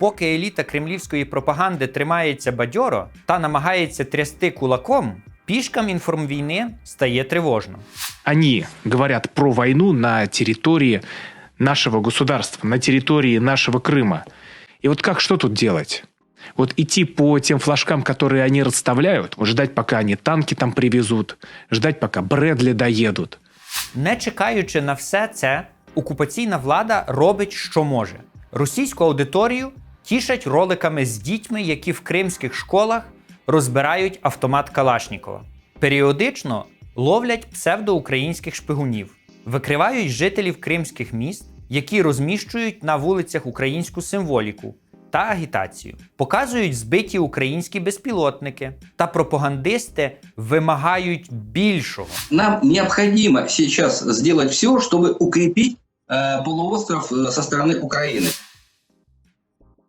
Поки еліта кремлівської пропаганди тримається бадьоро та намагається трясти кулаком, пішкам інформвійни стає тривожно. Они говорят про войну на территории нашего государства, на территории нашего Крыма. И вот как, что тут делать? Вот идти по тем флажкам, которые они расставляют, вот ждать, пока они танки там привезут, ждать, пока Брэдли доедут. Не чекаючи на все це, окупаційна влада робить, що може. Російську аудиторію тішать роликами з дітьми, які в кримських школах розбирають автомат Калашнікова. Періодично ловлять псевдоукраїнських шпигунів, викривають жителів кримських міст, які розміщують на вулицях українську символіку та агітацію, показують збиті українські безпілотники та пропагандисти вимагають більшого. Нам необходимо сейчас сделать все, чтобы укрепить э, полуостров э, со стороны Украины.